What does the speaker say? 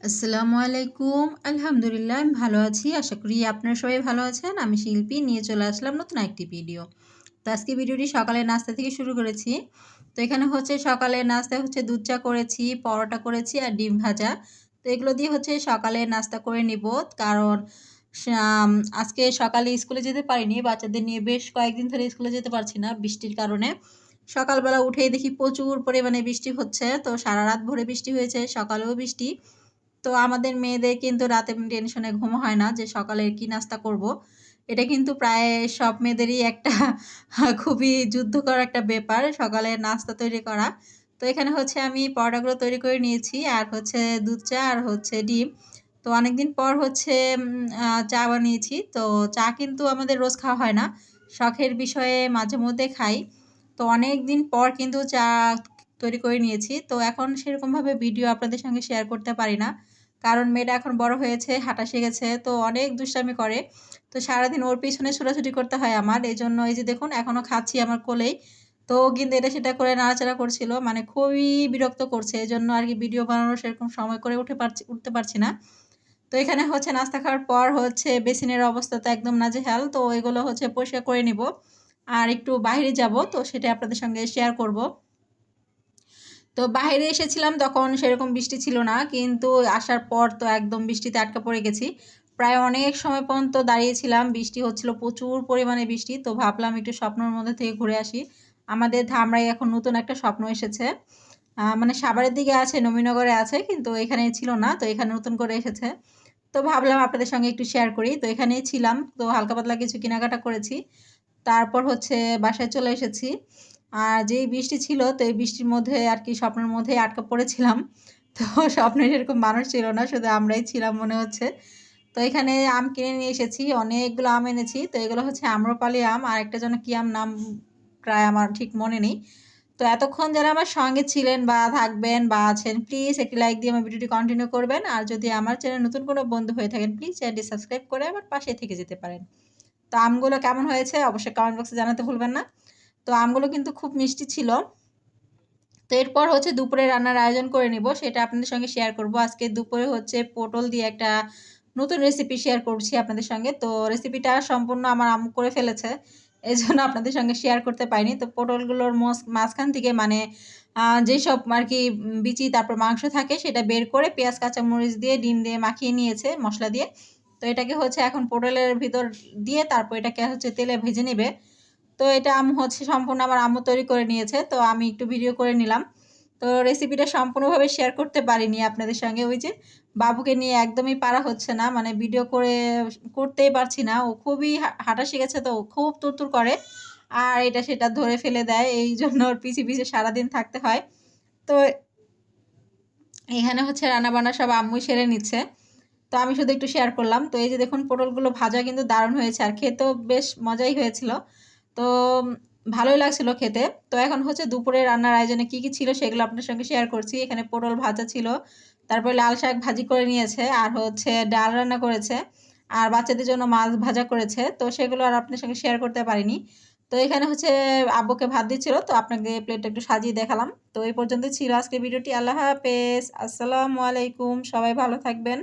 আসসালামু আলাইকুম। আলহামদুলিল্লাহ, আমি ভালো আছি। আশা করি আপনারা সবাই ভালো আছেন। আমি শিল্পী, নিয়ে চলে আসলাম নতুন একটি ভিডিও। তো আজকে ভিডিওটি সকালে নাস্তা থেকে শুরু করেছি। তো এখানে হচ্ছে সকালে নাস্তা হচ্ছে দুধ চা করেছি, পরোটা করেছি আর ডিম ভাজা। তো এগুলো দিয়ে হচ্ছে সকালে নাস্তা করে নিব। কারণ আজকে সকালে স্কুলে যেতে পারিনি। বাচ্চাদের নিয়ে বেশ কয়েকদিন ধরে স্কুলে যেতে পারছি না বৃষ্টির কারণে। সকালবেলা উঠেই দেখি প্রচুর পরিমাণে বৃষ্টি হচ্ছে। তো সারা রাত ভরে বৃষ্টি হয়েছে, সকালেও বৃষ্টি। তো আমাদের মেয়েদের কিন্তু রাতে টেনশনে ঘুম হয় না যে সকালে কি নাস্তা করব। এটা কিন্তু প্রায় সব মেয়েদেরই একটা খুবই যুদ্ধকর একটা ব্যাপার, সকালে নাস্তা তৈরি করা। তো এখানে হচ্ছে আমি পরোটাগুলো তৈরি করে নিয়েছি, আর হচ্ছে দুধ চা, আর হচ্ছে ডিম। তো অনেকদিন পর হচ্ছে চা বানিয়েছি। তো চা কিন্তু আমাদের রোজ খাওয়া হয় না, শখের বিষয়ে মাঝে মধ্যে খাই। তো অনেক দিন পর কিন্তু চা তৈরি করে নিয়েছি। তো এখন সেরকমভাবে ভিডিও আপনাদের সঙ্গে শেয়ার করতে পারি না। কারণ মেয়েটা এখন বড় হয়েছে, হাঁটা শিখেছে, তো অনেক দুষ্টামি করে। তো সারাদিন ওর পিছনে ছোটাছুটি করতে হয় আমার এই জন্য এই যে দেখুন এখনও খাচ্ছি আমার কোলেই। তো কিন্তু এটা সেটা করে নাড়াচাড়া করছিল মানে খুবই বিরক্ত করছে এই জন্য আর কি ভিডিও বানানোর সেরকম সময় করে উঠে পারছি, উঠতে পারছি না। তো এখানে হচ্ছে নাস্তা খাওয়ার পর হচ্ছে বেসিনের অবস্থা তো একদম নাজেহাল, তো এগুলো হচ্ছে পরিষ্কার করে নিব। আর একটু বাইরে যাব, তো সেটা আপনাদের সঙ্গে শেয়ার করব। তো বাইরে এসেছিলাম তখন সেরকম বৃষ্টি ছিল না, কিন্তু আসার পর তো একদম বৃষ্টিতে আটকা পড়ে গেছি। প্রায় অনেক সময় পর্যন্ত দাঁড়িয়েছিলাম, বৃষ্টি হচ্ছিল প্রচুর পরিমাণে বৃষ্টি, তো ভাবলাম একটু স্বপ্নের মধ্যে থেকে ঘুরে আসি। আমাদের ধামরাই এখন নতুন একটা স্বপ্ন এসেছে। মানে সাভারের দিকে আছে, নবীনগরে আছে, কিন্তু এখানে ছিল না, তো এখানে নতুন করে এসেছে। তো ভাবলাম আপনাদের সঙ্গে একটু শেয়ার করি, তো এখানেই ছিলাম, তো হালকা পাতলা কিছু কেনাকাটা করেছি। তারপর হচ্ছে বাসায় চলে এসেছি। আর যেই বৃষ্টি ছিল, তো এই বৃষ্টির মধ্যে আর কি স্বপ্নের মধ্যে আটকা পড়েছিলাম। তো স্বপ্নে সেরকম মানুষ ছিল না, শুধু আমরাই ছিলাম মনে হচ্ছে। তো এখানে আম কিনে নিয়ে এসেছি, অনেকগুলো আম এনেছি। তো এগুলো হচ্ছে আম্রপালি আম, আর একটা যেন কি আম নাম প্রায় আমার ঠিক মনে নেই। তো এতক্ষণ যারা আমার সঙ্গে ছিলেন বা থাকবেন বা আছেন প্লিজ একটি লাইক দিয়ে আমার ভিডিওটি কন্টিনিউ করবেন। আর যদি আমার চ্যানেল নতুন কোনো বন্ধু হয়ে থাকেন প্লিজ চ্যানেলটি সাবস্ক্রাইব করে আমার পাশে থেকে যেতে পারেন। তো আমগুলো কেমন হয়েছে, অবশ্যই কমেন্ট বক্সে জানাতে ভুলবেন না। তো আমগুলো কিন্তু খুব মিষ্টি ছিল। তো এরপর হচ্ছে দুপুরে রান্নার আয়োজন করে নিব, সেটা আপনাদের সঙ্গে শেয়ার করব। আজকে দুপুরে হচ্ছে পটল দিয়ে একটা নতুন রেসিপি শেয়ার করছি আপনাদের সঙ্গে। তো রেসিপিটা সম্পূর্ণ আমার আম করে ফেলেছে এই জন্য আপনাদের সঙ্গে শেয়ার করতে পারিনি। তো পটলগুলোর মাঝখান থেকে মানে যেসব আর কি বিচি, তারপর মাংস থাকে, সেটা বের করে পেঁয়াজ, কাঁচামরিচ দিয়ে, ডিম দিয়ে মাখিয়ে নিয়েছে মশলা দিয়ে। তো এটাকে হচ্ছে এখন পটলের ভিতর দিয়ে, তারপর এটাকে হচ্ছে তেলে ভেজে নেবে। তো এটা আম হচ্ছে সম্পূর্ণ আমার আম্মু তৈরি করে নিয়েছে, তো আমি একটু ভিডিও করে নিলাম। তো রেসিপিটা সম্পূর্ণভাবে শেয়ার করতে পারিনি আপনাদের সঙ্গে। ওই যে বাবুকে নিয়ে একদমই পারা হচ্ছে না মানে ভিডিও করে, করতেই পারছি না। ও খুবই হাঁটা শিখেছে তো খুব তুরতুর করে। আর এটা সেটা ধরে ফেলে দেয়, এই জন্য ওর পিছিয়ে পিছিয়ে সারাদিন থাকতে হয়। তো এখানে হচ্ছে রান্নাবান্না সব আম্মুই সেরে নিচ্ছে। তো আমি শুধু একটু শেয়ার করলাম। তো এই যে দেখুন, পটলগুলো ভাজা কিন্তু দারুণ হয়েছে। আর খেতেও বেশ মজাই হয়েছিল। তো ভালোই লাগছিল খেতে। তো এখন হচ্ছে দুপুরে রান্নার আয়োজনে কি কি ছিল সেগুলো আপনার সঙ্গে শেয়ার করছি। এখানে পটল ভাজা ছিল, তারপরে লাল শাক ভাজি করে নিয়েছে, আর হচ্ছে ডাল রান্না করেছে, আর বাচ্চাদের জন্য মাছ ভাজা করেছে। তো সেগুলো আর আপনার সঙ্গে শেয়ার করতে পারিনি। তো এখানে হচ্ছে আব্বুকে ভাত দিচ্ছিল, তো আপনাকে প্লেটটা একটু সাজিয়ে দেখালাম। তো এই পর্যন্ত ছিল আজকে ভিডিওটি। আল্লাহ হাফেজ। আসসালামু আলাইকুম। সবাই ভালো থাকবেন।